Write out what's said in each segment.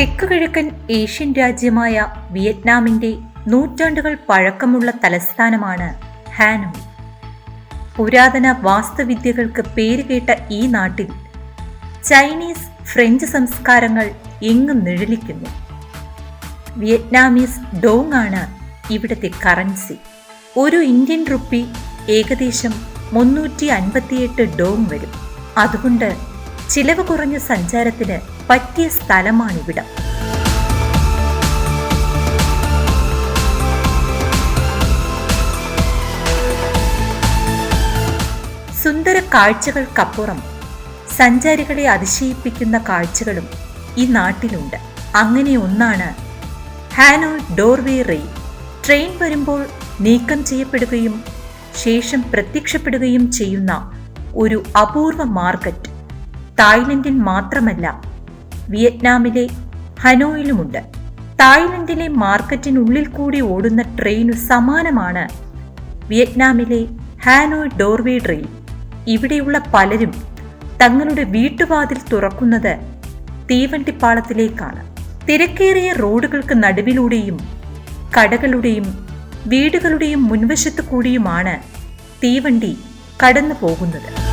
തെക്കുകിഴക്കൻ ഏഷ്യൻ രാജ്യമായ വിയറ്റ്നാമിന്റെ നൂറ്റാണ്ടുകൾ പഴക്കമുള്ള തലസ്ഥാനമാണ് ഹാനോയ്. പുരാതന വാസ്തുവിദ്യകൾക്ക് പേരുകേട്ട ഈ നാട്ടിൽ ചൈനീസ് ഫ്രഞ്ച് സംസ്കാരങ്ങൾ എങ്ങും നിഴലിക്കുന്നു. വിയറ്റ്നാമീസ് ഡോങ് ആണ് ഇവിടുത്തെ കറൻസി. ഒരു ഇന്ത്യൻ റുപ്പി ഏകദേശം മുന്നൂറ്റി അൻപത്തിയെട്ട് ഡോങ് വരും. അതുകൊണ്ട് ചിലവ് കുറഞ്ഞ സഞ്ചാരത്തിന് പറ്റിയ സ്ഥലമാണിവിടം. സുന്ദര കാഴ്ചകൾക്കപ്പുറം സഞ്ചാരികളെ അതിശയിപ്പിക്കുന്ന കാഴ്ചകളും ഈ നാട്ടിലുണ്ട്. അങ്ങനെ ഒന്നാണ് ഹാനോയ് ഡോർവേ റെയിൽ ട്രെയിൻ വരുമ്പോൾ നീക്കം ചെയ്യപ്പെടുകയും ശേഷം പ്രത്യക്ഷപ്പെടുകയും ചെയ്യുന്ന ഒരു അപൂർവ മാർക്കറ്റ് തായ്ലൻഡിൽ മാത്രമല്ല വിയറ്റ്നാമിലെ ഹനോയിലുമുണ്ട്. തായ്ലൻഡിലെ മാർക്കറ്റിനുള്ളിൽ കൂടി ഓടുന്ന ട്രെയിനു സമാനമാണ് വിയറ്റ്നാമിലെ ഹാനോയ് ഡോർവേ ട്രെയിൻ. ഇവിടെയുള്ള പലരും തങ്ങളുടെ വീട്ടുവാതിൽ തുറക്കുന്നത് തീവണ്ടിപ്പാളത്തിലേക്കാണ്. തിരക്കേറിയ റോഡുകൾക്ക് നടുവിലൂടെയും കടകളുടെയും വീടുകളുടെയും മുൻവശത്തു കൂടിയുമാണ് തീവണ്ടി കടന്നു പോകുന്നത്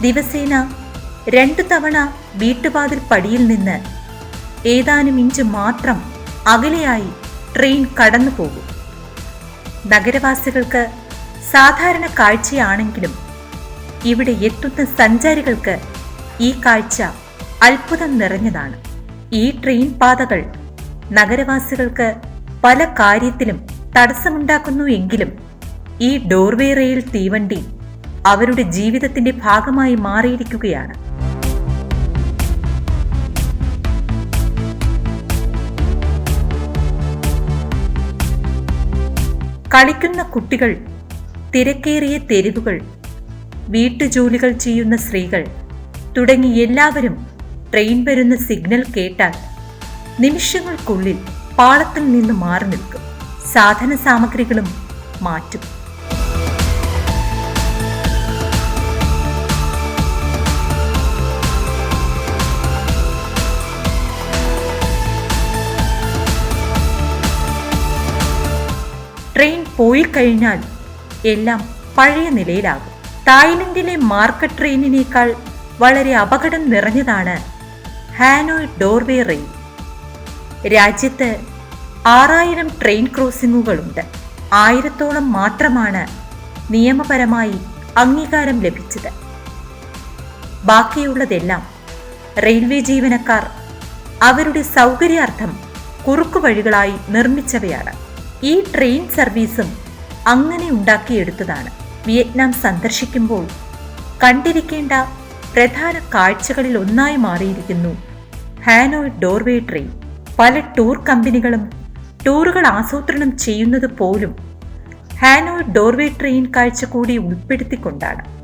ദിവസേന രണ്ടു തവണ വീട്ടുവാതിൽ പടിയിൽ നിന്ന് ഏതാനും ഇഞ്ച് മാത്രം അകലെയായി ട്രെയിൻ കടന്നു പോകും. നഗരവാസികൾക്ക് സാധാരണ കാഴ്ചയാണെങ്കിലും ഇവിടെ എത്തുന്ന സഞ്ചാരികൾക്ക് ഈ കാഴ്ച അത്ഭുതം നിറഞ്ഞതാണ്. ഈ ട്രെയിൻ പാതകൾ നഗരവാസികൾക്ക് പല കാര്യത്തിലും തടസ്സമുണ്ടാക്കുന്നു എങ്കിലും ഈ ഡോർവേ റെയിൽ തീവണ്ടി അവരുടെ ജീവിതത്തിന്റെ ഭാഗമായി മാറിയിരിക്കുകയാണ്. കളിക്കുന്ന കുട്ടികൾ തിരക്കേറിയ തെരുവുകൾ വീട്ടുജോലികൾ ചെയ്യുന്ന സ്ത്രീകൾ തുടങ്ങി എല്ലാവരും ട്രെയിൻ വരുന്ന സിഗ്നൽ കേട്ടാൽ നിമിഷങ്ങൾക്കുള്ളിൽ പാളത്തിൽ നിന്ന് മാറി നിൽക്കും. സാധന സാമഗ്രികളും മാറ്റും. ട്രെയിൻ പോയി കഴിഞ്ഞാൽ എല്ലാം പഴയ നിലയിലാകും. തായ്ലൻഡിലെ മാർക്കറ്റ് ട്രെയിനിനേക്കാൾ വളരെ അപകടം നിറഞ്ഞതാണ് ഹാനോയ് ഡോർവേ റെയിൽ. രാജ്യത്ത് ആറായിരം ട്രെയിൻ ക്രോസിംഗുകളുണ്ട് ആയിരത്തോളം മാത്രമാണ് നിയമപരമായി അംഗീകാരം ലഭിച്ചത്. ബാക്കിയുള്ളതെല്ലാം റെയിൽവേ ജീവനക്കാർ അവരുടെ സൗകര്യാർത്ഥം കുറുക്കുവഴികളായി നിർമ്മിച്ചവയാണ്. ഈ ട്രെയിൻ സർവീസും അങ്ങനെ ഉണ്ടാക്കിയെടുത്തതാണ്. വിയറ്റ്നാം സന്ദർശിക്കുമ്പോൾ കണ്ടിരിക്കേണ്ട പ്രധാന കാഴ്ചകളിൽ ഒന്നായി മാറിയിരിക്കുന്നു ഹാനോയ് ഡോർവേ ട്രെയിൻ. പല ടൂർ കമ്പനികളും ടൂറുകൾ ആസൂത്രണം ചെയ്യുന്നത് പോലും ഹാനോയ് ഡോർവേ ട്രെയിൻ കാഴ്ച കൂടി ഉൾപ്പെടുത്തിക്കൊണ്ടാണ്.